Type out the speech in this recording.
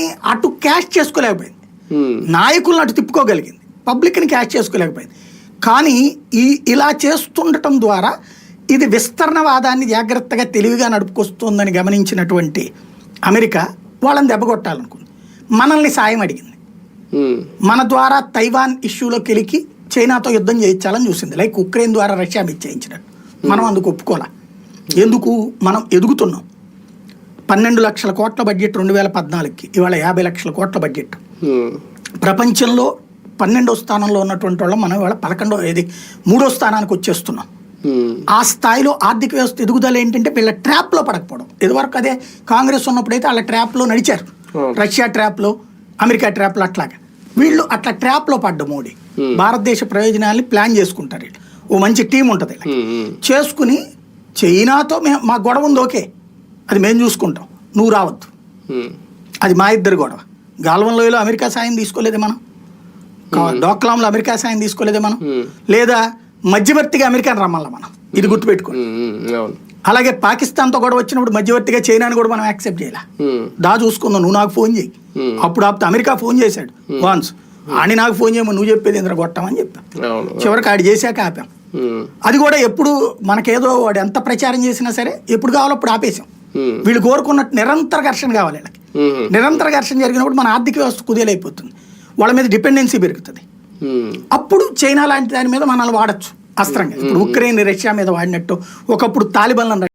పబ్లిక్ని అటు క్యాష్ చేసుకోలేకపోయింది. నాయకులను అటు తిప్పుకోగలిగింది. పబ్లిక్ని క్యాష్ చేసుకోలేకపోయింది. కానీ ఈ ఇలా చేస్తుండటం ద్వారా ఇది విస్తరణవాదాన్ని జాగ్రత్తగా తెలివిగా నడుపుకొస్తుందని గమనించినటువంటి అమెరికా వాళ్ళని దెబ్బకొట్టాలనుకుంది మనల్ని సాయం అడిగింది. మన ద్వారా తైవాన్ ఇష్యూలో కెలికి చైనాతో యుద్ధం చేయించాలని చూసింది. లైక్ ఉక్రెయిన్ ద్వారా రష్యా మీద చేయించినట్టు. మనం అందుకు ఒప్పుకోలే ఎందుకు మనం ఎదుగుతున్నాం? పన్నెండు లక్షల కోట్ల బడ్జెట్ రెండు వేల పద్నాలుగుకి ఇవాళ యాభై లక్షల కోట్ల బడ్జెట్. ప్రపంచంలో పన్నెండో స్థానంలో ఉన్నటువంటి వాళ్ళం మనం ఇవాళ పదకొండో ఏది మూడో స్థానానికి వచ్చేస్తున్నాం. ఆ స్థాయిలో ఆర్థిక వ్యవస్థ ఎదుగుదల ఏంటంటే వీళ్ళ ట్రాప్లో పడకపోవడం. ఇదివరకు అదే కాంగ్రెస్ ఉన్నప్పుడైతే వాళ్ళ ట్రాప్లో నడిచారు. రష్యా ట్రాప్లో అమెరికా ట్రాప్లో అట్లాగా. వీళ్ళు అట్లా ట్రాప్లో పడ్డ మోడీ. భారతదేశ ప్రయోజనాల్ని ప్లాన్ చేసుకుంటారు వీళ్ళు. ఓ మంచి టీం ఉంటుంది చేసుకుని చైనాతో మేము మా గొడవ ఉంది ఓకే. అది మేము చూసుకుంటాం. నువ్వు రావద్దు. అది మా ఇద్దరు గొడవ. గాల్వన్లోయలో అమెరికా సాయం తీసుకోలేదే మనం? డోక్లాంలో అమెరికా సాయం తీసుకోలేదే మనం. లేదా మధ్యవర్తిగా అమెరికాని రమ్మల్లా మనం? ఇది గుర్తుపెట్టుకో ఉమ్, ఉమ్, అవును. అలాగే పాకిస్తాన్తో గొడవ వచ్చినప్పుడు మధ్యవర్తిగా చైనాని కూడా మనం యాక్సెప్ట్ చేయాలి? దా చూసుకుందాం నువ్వు నాకు ఫోన్ చేయి. అప్పుడు ఆపితే అమెరికా ఫోన్ చేశాడు వాన్స్. అని నాకు ఫోన్ చేయమని నువ్వు చెప్పేది ఇంద్ర కొట్టామని చెప్పాం చివరికి ఆడు చేశాక ఆపాం. అది కూడా ఎప్పుడు మనకేదో వాడు ఎంత ప్రచారం చేసినా సరే ఎప్పుడు కావాలో అప్పుడు ఆపేసాం. వీళ్ళు కోరుకున్నట్టు నిరంతర ఘర్షణ కావాలి వీళ్ళకి. నిరంతర ఘర్షణ జరిగినప్పుడు మన ఆర్థిక వ్యవస్థ కుదేలైపోతుంది. వాళ్ళ మీద డిపెండెన్సీ పెరుగుతుంది. అప్పుడు చైనా లాంటి దాని మీద మనల్ని వాడచ్చు అస్త్రంగా. ఇప్పుడు ఉక్రెయిన్ రష్యా మీద వాడినట్టు ఒకప్పుడు తాలిబాన్లను